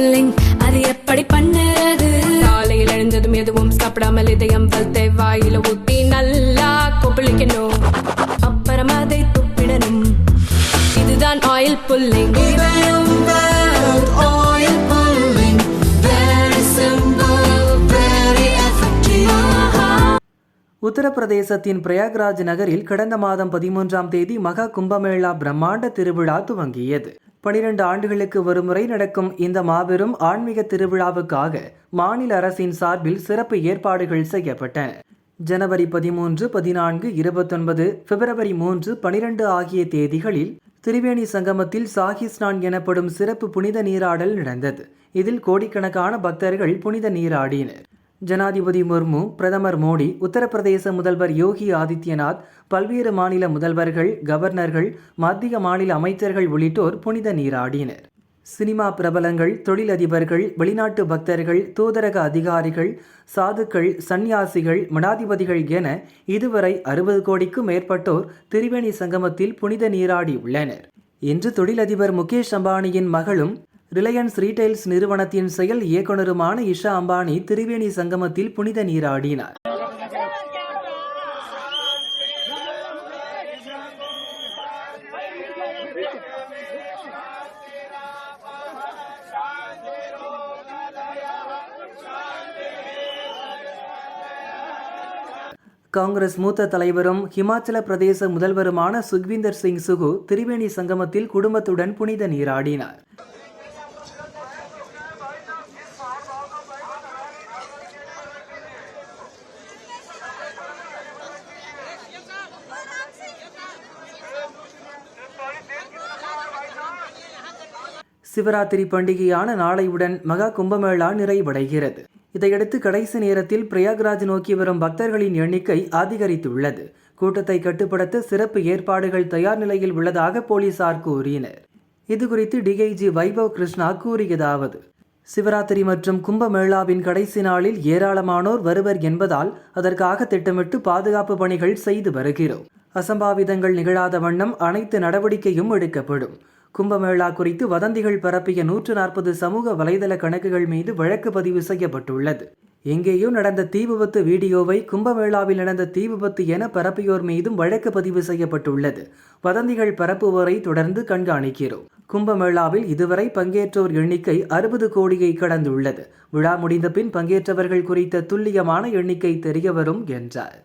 Pulling அது எப்படி பண்ணுறது காலையில் எழுந்ததும் எதுவும் சாப்பிடாமல் இதயம் வளர்த்தை வாயில ஊத்தி நல்லா கொப்பளிக்கணும் அப்புறம் அதை துப்பிடணும் இதுதான் oil pulling oil pulling. Very simple, very effective. உத்தரப்பிரதேசத்தின் பிரயாக்ராஜ் நகரில் கடந்த மாதம் பதிமூன்றாம் தேதி மகா கும்பமேளா பிரம்மாண்ட திருவிழா துவங்கியது பனிரெண்டு ஆண்டுகளுக்கு ஒருமுறை நடக்கும் இந்த மாபெரும் ஆன்மீக திருவிழாவுக்காக மாநில அரசின் சார்பில் சிறப்பு ஏற்பாடுகள் செய்யப்பட்டன ஜனவரி பதிமூன்று பதினான்கு இருபத்தொன்பது பிப்ரவரி மூன்று பனிரெண்டு ஆகிய தேதிகளில் திரிவேணி சங்கமத்தில் சாகிஸ்னான் எனப்படும் சிறப்பு புனித நீராடல் நடந்தது. இதில் கோடிக்கணக்கான பக்தர்கள் புனித நீராடினர். ஜனாதிபதி முர்மு பிரதமர் மோடி உத்தரப்பிரதேச முதல்வர் யோகி ஆதித்யநாத் பல்வேறு மாநில முதல்வர்கள் கவர்னர்கள் மத்திய மாநில அமைச்சர்கள் உள்ளிட்டோர் புனித நீராடினர். சினிமா பிரபலங்கள் தொழிலதிபர்கள் வெளிநாட்டு பக்தர்கள் தூதரக அதிகாரிகள் சாதுக்கள் சந்நியாசிகள் மடாதிபதிகள் என இதுவரை அறுபது கோடிக்கும் மேற்பட்டோர் திரிவேணி சங்கமத்தில் புனித நீராடி உள்ளனர். இன்று தொழிலதிபர் முகேஷ் அம்பானியின் மகளும் ரிலையன்ஸ் ரீட்டைல்ஸ் நிறுவனத்தின் செயல் இயக்குனருமான இஷா அம்பானி திரிவேணி சங்கமத்தில் புனித நீராடினார். காங்கிரஸ் மூத்த தலைவரும் ஹிமாச்சல பிரதேச முதல்வருமான சுக்விந்தர் சிங் சுகு திரிவேணி சங்கமத்தில் குடும்பத்துடன் புனித நீராடினார். சிவராத்திரி பண்டிகையான நாளையுடன் மகா கும்பமேளா நிறைவடைகிறது. இதையடுத்து கடைசி நேரத்தில் பிரயாக்ராஜ் நோக்கி வரும் பக்தர்களின் எண்ணிக்கை அதிகரித்துள்ளது. கூட்டத்தை கட்டுப்படுத்த சிறப்பு ஏற்பாடுகள் தயார் நிலையில் உள்ளதாக போலீசார் கூறினர். இதுகுறித்து டிஐஜி வைபவ் கிருஷ்ணா கூறியதாவது சிவராத்திரி மற்றும் கும்பமேளாவின் கடைசி நாளில் ஏராளமானோர் வருவர் என்பதால் அதற்காக திட்டமிட்டு பாதுகாப்பு பணிகள் செய்து வருகிறோம். அசம்பாவிதங்கள் நிகழாத வண்ணம் அனைத்து நடவடிக்கையும் எடுக்கப்படும். கும்பமேளா குறித்து வதந்திகள் பரப்பிய நூற்று நாற்பது சமூக வலைதள கணக்குகள் மீது வழக்கு பதிவு செய்யப்பட்டுள்ளது. எங்கேயோ நடந்த தீ விபத்து வீடியோவை கும்பமேளாவில் நடந்த தீ விபத்து என பரப்பியோர் மீதும் வழக்கு பதிவு செய்யப்பட்டுள்ளது. வதந்திகள் பரப்புவோரை தொடர்ந்து கண்காணிக்கிறோம். கும்பமேளாவில் இதுவரை பங்கேற்றோர் எண்ணிக்கை அறுபது கோடியை கடந்துள்ளது. விழா முடிந்த பின் பங்கேற்றவர்கள் குறித்த துல்லியமான எண்ணிக்கை தெரியவரும் என்றார்.